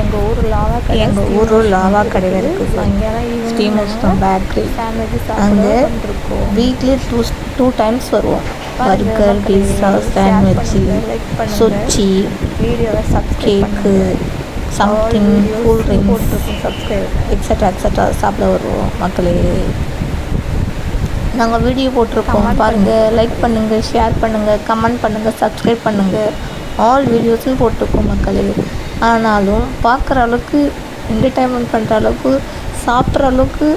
எங்கள் ஊர் லாவா கடை எங்கள் ஊர் லாவா கடையில் இருக்குது. அங்கெல்லாம் ஸ்ரீ முஸ்தம் பேக்கரி. அங்கே வீக்லி டூ டூ டைம்ஸ் வருவோம். Burger pizza sandwich சொச்சி cake something cool drinks extra extra சாப்பிட வருவோம் மக்களே. நாங்கள் வீடியோ போட்டிருக்கோம். பாருங்கள் லைக் பண்ணுங்கள் ஷேர் பண்ணுங்கள் கமெண்ட் பண்ணுங்கள் சப்ஸ்கிரைப் பண்ணுங்கள் ஆல் வீடியோஸும் போட்டிருக்கோம் மக்களே. ஆனாலும் பார்க்குற அளவுக்கு என்டர்டைன்மெண்ட் பண்ணுற அளவுக்கு சாப்பிட்ற அளவுக்கு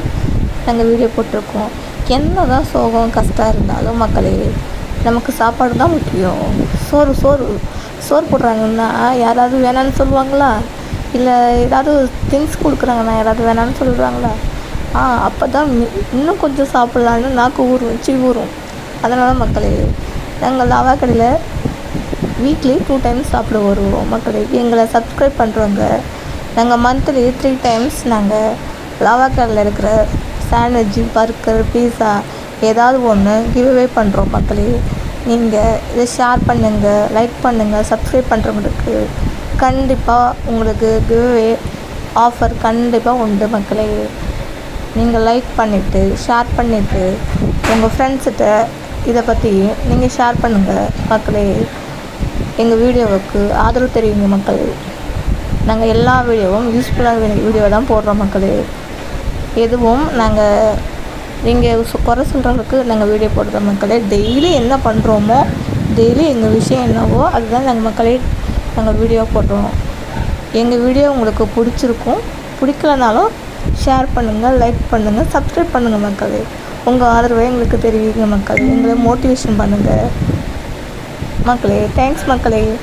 நாங்கள் வீடியோ போட்டிருக்கோம். என்ன தான் சோகம் கஷ்டம் இருந்தாலும் மக்களே நமக்கு சாப்பாடு தான் முக்கியம். சோறு சோறு சோறு போடுறாங்கன்னா யாராவது வேணான்னு சொல்லுவாங்களா? இல்லை ஏதாவது திங்ஸ் கொடுக்குறாங்கன்னா யாராவது வேணான்னு சொல்லுவாங்களா ஆ அப்போ தான் இன்னும் கொஞ்சம் சாப்பிட்லான்னு நாக்கு ஊறும் சி ஊறும். அதனால் மக்களே நாங்கள் லாவா கடையில் வீக்லி டூ டைம்ஸ் சாப்பிட வருவோம். மக்களே எங்களை சப்ஸ்கிரைப் பண்ணுறவங்க நாங்கள் மந்த்லி த்ரீ டைம்ஸ் நாங்கள் லாவாக்கரில் இருக்கிற சாண்ட்விட்ஜு பர்கர் பீஸா ஏதாவது ஒன்று கிவ்அவே பண்ணுறோம் மக்களே. நீங்கள் இதை ஷேர் பண்ணுங்கள் லைக் பண்ணுங்கள் சப்ஸ்கிரைப் பண்ணுறவங்களுக்கு கண்டிப்பாக உங்களுக்கு கிவ்அவே ஆஃபர் கண்டிப்பாக உண்டு மக்களே. நீங்கள் லைக் பண்ணிவிட்டு ஷேர் பண்ணிவிட்டு உங்கள் ஃப்ரெண்ட்ஸ்கிட்ட இதை பற்றி நீங்கள் ஷேர் பண்ணுங்கள் மக்களே. எங்கள் வீடியோவுக்கு ஆதரவு தெரிவிங்க மக்களே. நாங்கள் எல்லா வீடியோவும் யூஸ்ஃபுல்லாக வீடியோ தான் போடுறோம் மக்களே. எதுவும் நாங்கள் நீங்கள் குறை சொல்கிறவங்களுக்கு நாங்கள் வீடியோ போடுறோம் மக்களே. டெய்லி என்ன பண்ணுறோமோ டெய்லி எங்கள் விஷயம் என்னவோ அதுதான் நாங்கள் மக்களே நாங்கள் வீடியோ போடுறோம். எங்கள் வீடியோ உங்களுக்கு பிடிச்சிருக்கும் பிடிக்கலனாலும் ஷேர் பண்ணுங்கள் லைக் பண்ணுங்கள் சப்ஸ்கிரைப் பண்ணுங்கள் மக்களே. உங்கள் ஆதரவை எங்களுக்கு தெரிவிங்க மக்கள். எங்களை மோட்டிவேஷன் பண்ணுங்கள் மக்களே. தேங்க்ஸ் மக்களே.